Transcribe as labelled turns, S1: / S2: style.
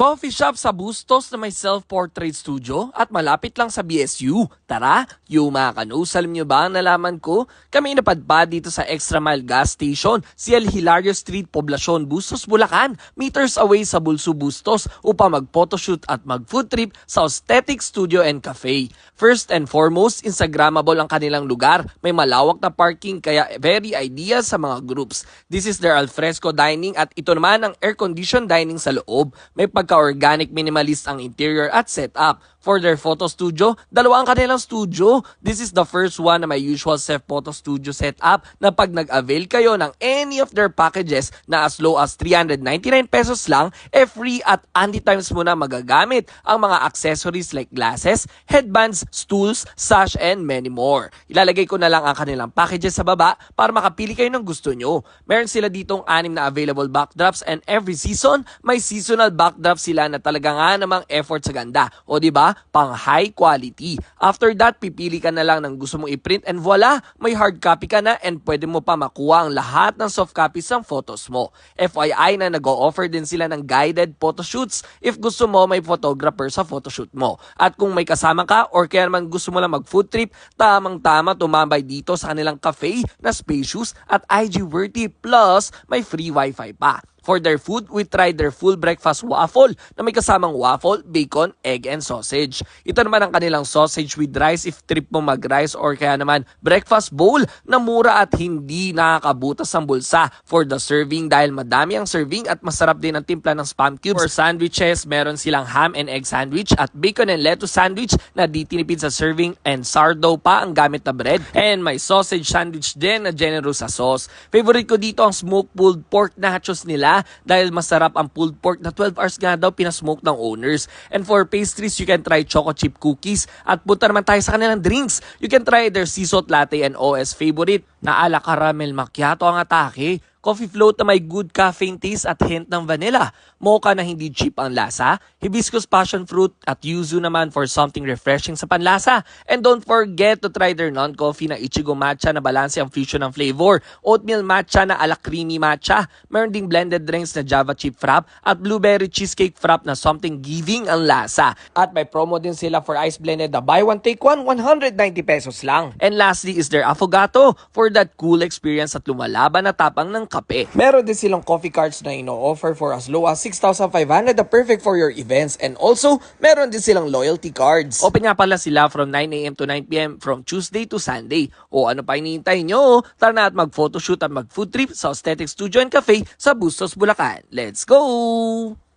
S1: Coffee shop sa Bustos na may self-portrait studio at malapit lang sa BSU. Tara, yung mga kanus, alam nyo ba ang nalaman ko? Kami napadpad dito sa Extra Mile Gas Station, CL Hilario Street, Poblacion, Bustos, Bulacan, meters away sa Bulso, Bustos upang mag-photoshoot at mag-food trip sa Aesthetic Studio and Cafe. First and foremost, Instagrammable ang kanilang lugar. May malawak na parking kaya very ideal sa mga groups. This is their alfresco dining at ito naman ang air-conditioned dining sa loob. May pagka-organic minimalist ang interior at setup. For their photo studio, dalawa ang kanilang studio. This is the first one na may usual self photo studio setup na pag nag-avail kayo ng any of their packages na as low as 399 pesos lang, eh free at anti times mo na magagamit ang mga accessories like glasses, headbands, stools, sash, and many more. Ilalagay ko na lang ang kanilang packages sa baba para makapili kayo ng gusto nyo. Meron sila ditong anim na available backdrops and every season, may seasonal backdrop sila na talaga nga namang effort sa ganda. O di Pang high quality. After that, pipili ka na lang ng gusto mong i-print and voila, may hard copy ka na and pwede mo pa makuha ang lahat ng soft copies ng photos mo. FYI na nag-o-offer din sila ng guided photoshoots if gusto mo may photographer sa photoshoot mo. At kung may kasama ka or kaya naman gusto mo lang mag-food trip, tamang-tama tumambay dito sa kanilang cafe na spacious at IG-worthy plus may free wifi pa. For their food, we tried their full breakfast waffle na may kasamang waffle, bacon, egg, and sausage. Ito naman ang kanilang sausage with rice if trip mo mag-rice or kaya naman breakfast bowl na mura at hindi nakakabutas ang bulsa for the serving dahil madami ang serving at masarap din ang timpla ng spam cubes. For sandwiches, meron silang ham and egg sandwich at bacon and lettuce sandwich na di tinipid sa serving and sourdough pa ang gamit na bread. And may sausage sandwich din na generous sa sauce. Favorite ko dito ang smoked pulled pork nachos nila dahil masarap ang pulled pork na 12 hours nga daw pinasmoke ng owners. And for pastries, you can try choco chip cookies at punta naman tayo sa kanilang drinks. You can try their sea salt latte and OS favorite na ala caramel macchiato ang atake. Coffee float na may good caffeine taste at hint ng vanilla. Mocha na hindi cheap ang lasa. Hibiscus passion fruit at yuzu naman for something refreshing sa panlasa. And don't forget to try their non-coffee na Ichigo matcha na balanse ang fusion ng flavor. Oatmeal matcha na ala creamy matcha. Meron ding blended drinks na Java chip frap at blueberry cheesecake frap na something giving ang lasa. At may promo din sila for ice blended na buy one take one 190 pesos lang. And lastly is their affogato for that cool experience at lumalaban na tapang ng kape. Meron din silang coffee cards na ino-offer for as low as 6,500 na perfect for your events. And also, meron din silang loyalty cards. Open nga pala sila from 9am to 9pm from Tuesday to Sunday. O ano pa hinihintay nyo? Tara na at mag-photoshoot at mag-food trip sa Aesthetic Studio and Cafe sa Bustos, Bulacan. Let's go!